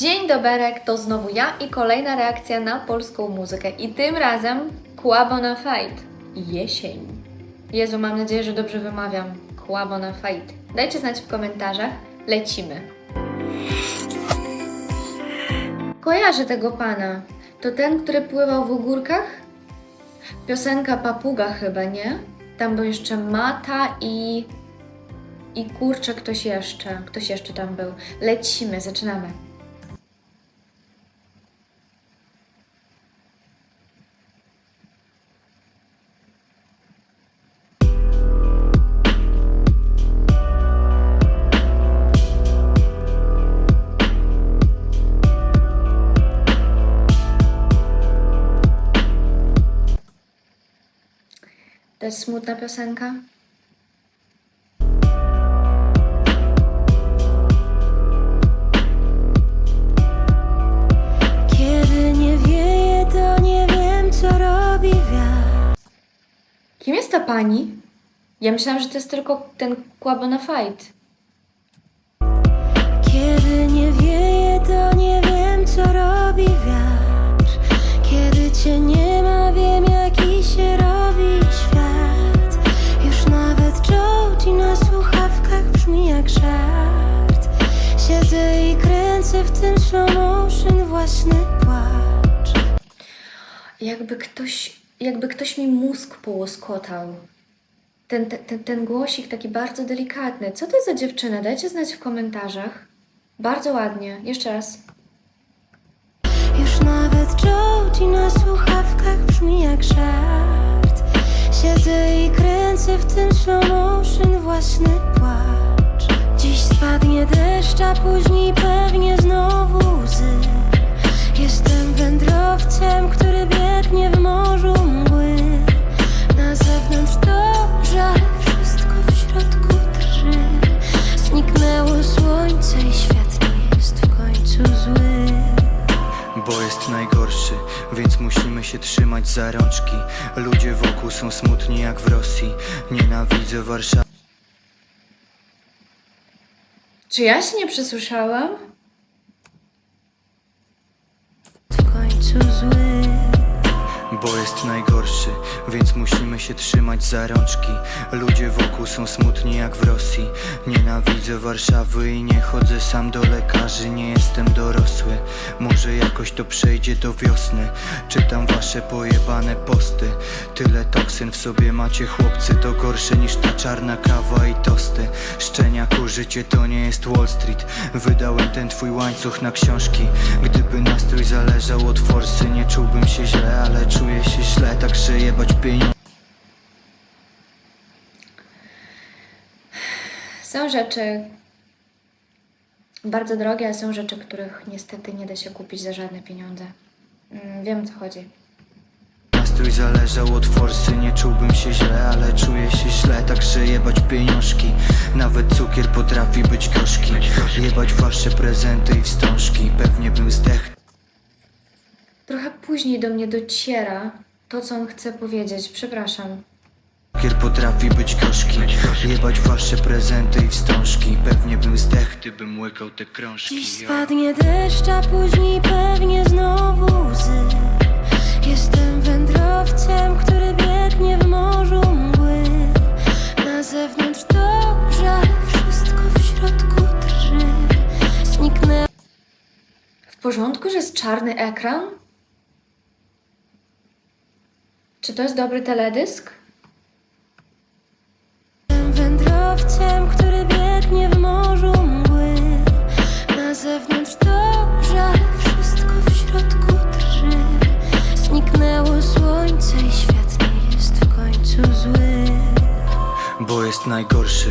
Dzień doberek, to znowu ja i kolejna reakcja na polską muzykę. I tym razem Kłabo na fight. Jesień. Jezu, mam nadzieję, że dobrze wymawiam. Kłabo na fight. Dajcie znać w komentarzach. Lecimy. Kojarzę tego pana. To ten, który pływał w ogórkach? Piosenka Papuga chyba, nie? Tam był jeszcze Mata i... I kurczę, ktoś jeszcze. Ktoś jeszcze tam był. Lecimy, zaczynamy. Jest smutna piosenka? Kiedy nie wieje, to nie wiem, co robi wiatr. Kim jest ta pani? Ja myślałam, że to jest tylko ten Kłabo na fight. Kiedy nie wieje, to nie wiem, w tym slow motion własny płacz. Jakby ktoś, jakby ktoś mi mózg połoskotał. Ten, ten, ten, głosik taki bardzo delikatny. Co to jest za dziewczyna? Dajcie znać w komentarzach. Bardzo ładnie. Jeszcze raz. Już nawet Jody na słuchawkach brzmi jak żart Siedzę i kręcę w tym slow motion własny spadnie deszcz, a później pewnie znowu łzy. Jestem wędrowcem, który biegnie w morzu mgły. Na zewnątrz dobrze, wszystko w środku drży. Zniknęło słońce i świat nie jest w końcu zły. Bo jest najgorszy, więc musimy się trzymać za rączki. Ludzie wokół są smutni jak w Rosji. Nienawidzę Warszawy Czy ja się nie przesłyszałam? w końcu zły. Bo jest najgorszy, więc musimy się trzymać za rączki. Ludzie wokół są smutni jak w Rosji. Nienawidzę Warszawy i nie chodzę sam do lekarzy Nie jestem dorosły, może jakoś to przejdzie do wiosny. Czytam wasze pojebane posty. Tyle toksyn w sobie macie chłopcy To gorsze niż ta czarna kawa i tosty. Szczeniaku, życie to nie jest Wall Street. Wydałem ten twój łańcuch na książki. Gdyby nastrój zależał od forsy Nie czułbym się źle, ale czuję się źle Tak że jebać pieniądze Są rzeczy bardzo drogie, a są rzeczy, których niestety nie da się kupić za żadne pieniądze. Mm, Wiem o co chodzi. Nastrój zależał od forsy, nie czułbym się źle, ale czuję się źle, tak że jebać pieniążki Nawet cukier potrafi być gorzki Jebać wasze prezenty i wstążki, pewnie bym zdechł Trochę później do mnie dociera to, co on chce powiedzieć. Przepraszam. Cukier potrafi być gorzki Jebać wasze prezenty i wstążki Pewnie bym zdechł, gdybym łykał te krążki Dziś spadnie deszcz, a później pewnie znowu łzy. Jestem wędrowcem, który biegnie w morzu mgły. Na zewnątrz dobrze, wszystko w środku drży. Zniknę W porządku, że jest czarny ekran? Czy to jest dobry teledysk? Jestem wędrowcem, który biegnie w morzu mgły. Na zewnątrz dobrze, wszystko w środku drży. Zniknęło słońce i świat nie jest w końcu zły. Bo jest najgorszy,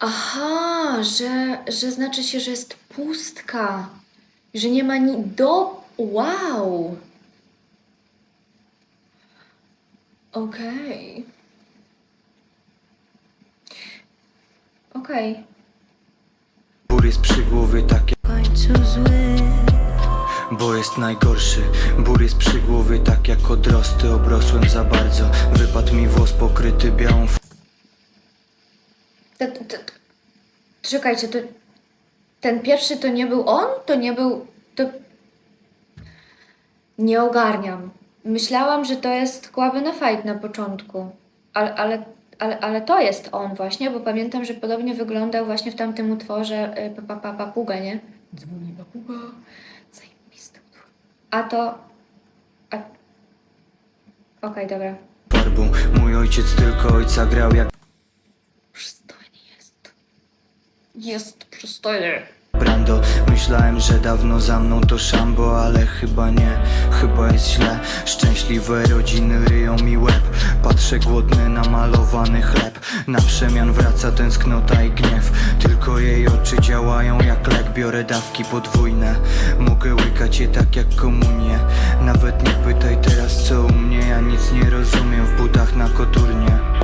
Aha, że, że znaczy się, że jest pustka. Że nie ma ni do. Wow! Okej. Okej. Bór jest przy głowie tak jak W końcu zły. Bo jest najgorszy, bór jest przy głowie tak jak odrosty Obrosłem za bardzo, wypadł mi włos pokryty białą f- T- t- t- Czekajcie, to, ten pierwszy to nie był on? To nie był. To. Nie ogarniam. Myślałam, że to jest Kłabena Fight na początku. Ale, ale, ale, ale to jest on właśnie, bo pamiętam, że podobnie wyglądał właśnie w tamtym utworze y, pa, pa, pa, Papuga, nie? Dzwoni papuga. Zajebisty utwór. A to. A... Okej, dobra. Farbą mój ojciec tylko ojca grał jak Przystojny jest. Jest przystojny. Brando Myślałem, że dawno za mną to szambo Ale chyba nie, chyba jest źle. Szczęśliwe rodziny ryją mi łeb Patrzę głodny na malowany chleb. Na przemian wraca tęsknota i gniew Tylko jej oczy działają jak lek. Biorę dawki podwójne Mogę łykać je tak jak komunię. Nawet nie pytaj teraz co u mnie Ja nic nie rozumiem w butach na koturnie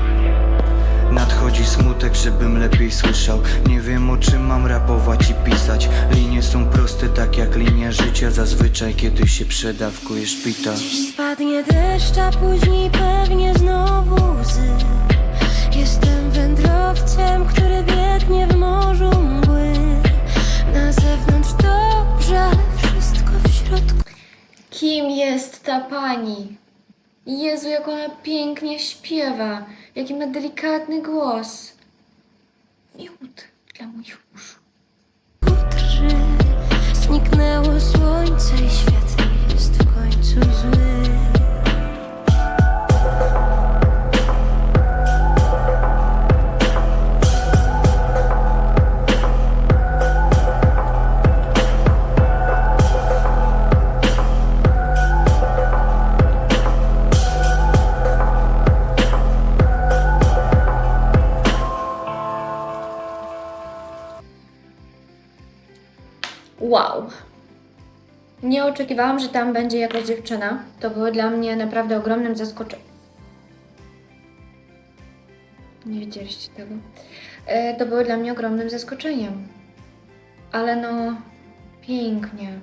Nadchodzi smutek, żebym lepiej słyszał. Nie wiem o czym mam rapować i pisać. Linie są proste, tak jak linia życia. Zazwyczaj, kiedy się przedawkuje szpital Dziś spadnie deszcz, a później pewnie znowu łzy. Jestem wędrowcem, który biegnie w morzu mgły. Na zewnątrz dobrze, wszystko w środku. Kim jest ta pani? Jezu, jak ona pięknie śpiewa. Jaki ma delikatny głos. Miód dla moich uszu. Zniknęło słońce i świat nie jest w końcu zły Wow. Nie oczekiwałam, że tam będzie jakaś dziewczyna. To było dla mnie naprawdę ogromnym zaskoczeniem. Nie wiedzieliście tego. E, to było dla mnie ogromnym zaskoczeniem. Ale no, pięknie.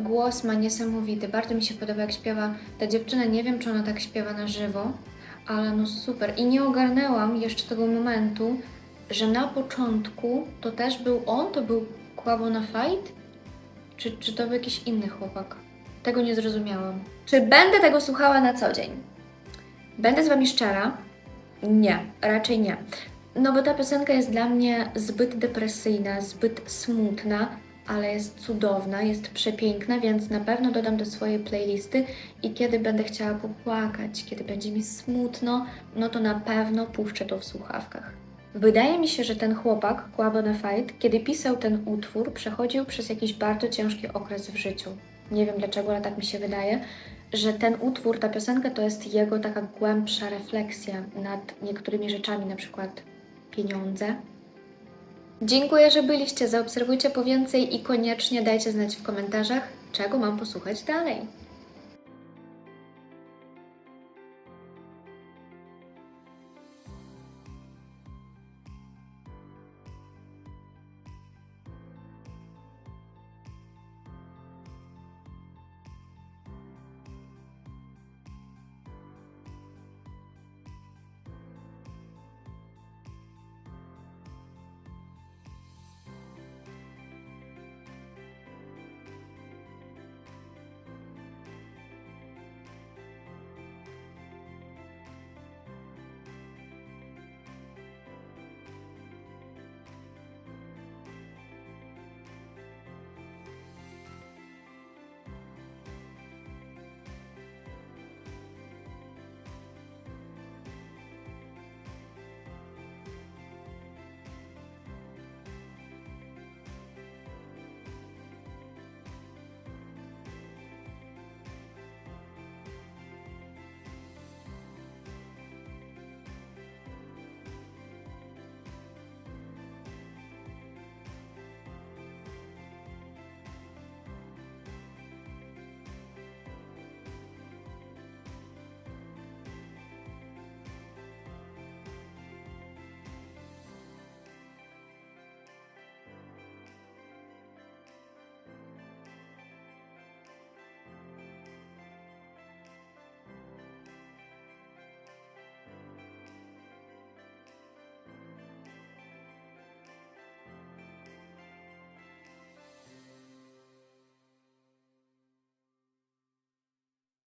Głos ma niesamowity. Bardzo mi się podoba, jak śpiewa ta dziewczyna. Nie wiem, czy ona tak śpiewa na żywo, ale no super. I nie ogarnęłam jeszcze tego momentu, że na początku to też był on, to był Kłabo na fight? Czy, czy to był jakiś inny chłopak? Tego nie zrozumiałam. Czy będę tego słuchała na co dzień? Będę z Wami szczera? Nie, raczej nie. No bo ta piosenka jest dla mnie zbyt depresyjna, zbyt smutna, ale jest cudowna, jest przepiękna, więc na pewno dodam do swojej playlisty i kiedy będę chciała popłakać, kiedy będzie mi smutno, no to na pewno puszczę to w słuchawkach. Wydaje mi się, że ten chłopak, Kłabo na Fight, kiedy pisał ten utwór, przechodził przez jakiś bardzo ciężki okres w życiu. Nie wiem dlaczego, ale tak mi się wydaje, że ten utwór, ta piosenka to jest jego taka głębsza refleksja nad niektórymi rzeczami, na przykład pieniądze. Dziękuję, że byliście. Zaobserwujcie po więcej i koniecznie dajcie znać w komentarzach, czego mam posłuchać dalej.